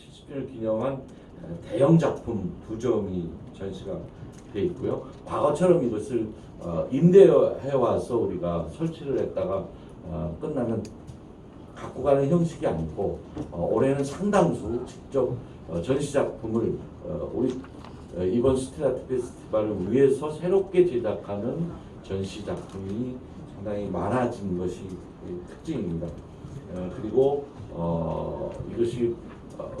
70주년을 기념한 대형 작품 두 점이 전시가 돼 있고요. 과거처럼 이것을 어, 임대해 와서 우리가 설치를 했다가 어, 끝나면 갖고 가는 형식이 아니고 어, 올해는 상당수 직접 어, 전시 작품을 어, 우리 어, 이번 스트라트 페스티벌을 위해서 새롭게 제작하는 전시 작품이 상당히 많아진 것이 이 특징입니다. 어, 그리고 어, 이것이 어,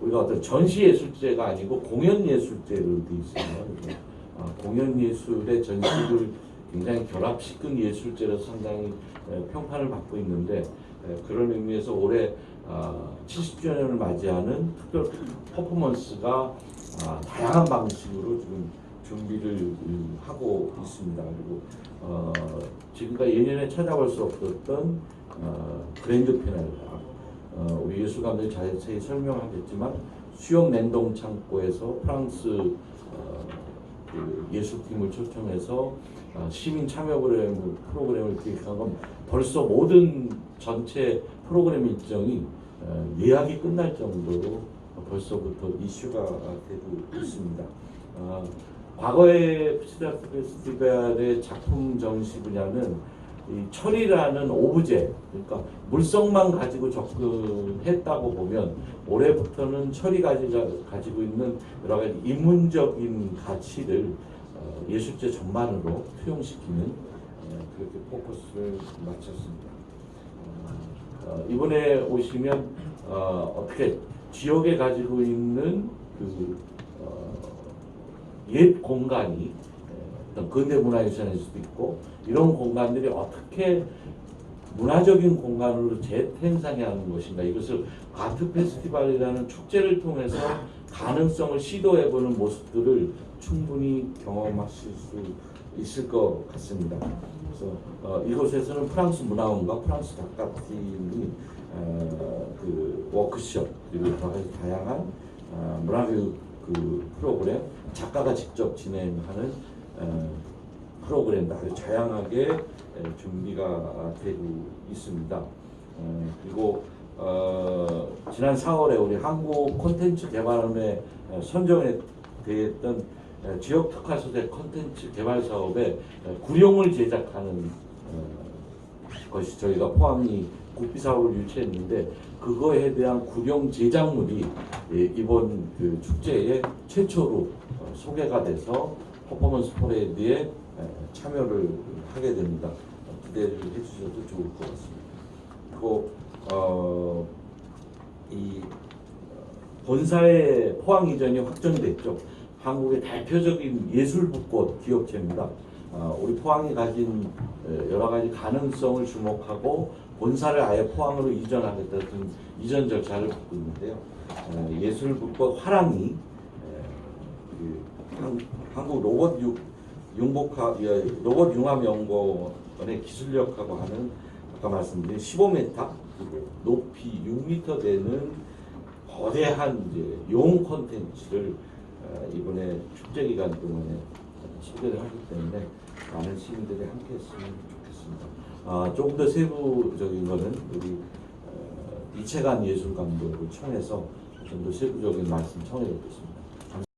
우리가 어떤 전시 예술제가 아니고 공연 예술제로 돼 있어요. 그래서, 아, 공연 예술의 전시를 굉장히 결합시킨 예술제로 상당히 에, 평판을 받고 있는데 에, 그런 의미에서 올해 아, 70주년을 맞이하는 특별 퍼포먼스가 아, 다양한 방식으로 지금 준비를 음, 하고 있습니다. 그리고 어, 지금까지 예년에 찾아볼 수 없었던 어, 그랜드 페널과 어, 우리 예술가들이 자세히 설명하겠지만 수영 냉동 창고에서 프랑스 어, 그 예술팀을 초청해서 어, 시민 참여 프로그램을, 프로그램을 기획한 건 벌써 모든 전체 프로그램 일정이 어, 예약이 끝날 정도로 벌써부터 이슈가 되고 있습니다. 어, 과거의 시다트 페스티벌의 작품 전시 분야는 이 철이라는 오브제, 그러니까 물성만 가지고 접근했다고 보면 올해부터는 철이 가지고, 있는 여러 가지 인문적인 가치를 어, 예술제 전반으로 투영시키는 어, 그렇게 포커스를 맞췄습니다. 어, 이번에 오시면 어, 어떻게 지역에 가지고 있는 그 어, 옛 공간이 어떤 근대 문화유산일 수도 있고 이런 공간들이 어떻게 문화적인 공간으로 재탄생하는 것인가 이것을 아트 페스티벌이라는 축제를 통해서 가능성을 시도해보는 모습들을 충분히 경험하실 수 있을 것 같습니다. 그래서 어, 이곳에서는 프랑스 문화원과 프랑스 작가팀이 어, 그 워크숍 그리고 여러 가지 다양한 어, 문화교육 그 프로그램 작가가 직접 진행하는 어, 프로그램 아주 다양하게 에, 준비가 되고 있습니다. 어, 그리고 어, 지난 4월에 우리 한국 콘텐츠 개발원에 어, 선정에 에, 지역 특화 소재 콘텐츠 개발 사업에 에, 구룡을 제작하는 어, 것이 저희가 포항이 국비 사업을 유치했는데 그거에 대한 구룡 제작물이 예, 이번 그 축제에 최초로 어, 소개가 돼서 퍼포먼스 퍼레이드에 에, 참여를 하게 됩니다. 어, 기대를 해주셔도 좋을 것 같습니다. 그리고 어, 이 어, 본사의 포항 이전이 확정됐죠. 한국의 대표적인 예술 붓꽃 기업체입니다. 어, 우리 포항이 가진 에, 여러 가지 가능성을 주목하고 본사를 아예 포항으로 이전하겠다는 이전 절차를 밟고 있는데요. 어, 예술 붓꽃 화랑이 한, 한국 로봇 유, 융복화 예, 로봇 융합 연구원의 기술력하고 하는 아까 말씀드린 15m 그리고 높이 6m 되는 거대한 이제 용 콘텐츠를 어, 이번에 축제 기간 동안에 소개를 하기 때문에 많은 시민들이 함께 했으면 좋겠습니다. 아, 조금 더 세부적인 거는 우리 어, 이채관 예술 감독을 청해서 좀 더 세부적인 말씀 청해 듣겠습니다.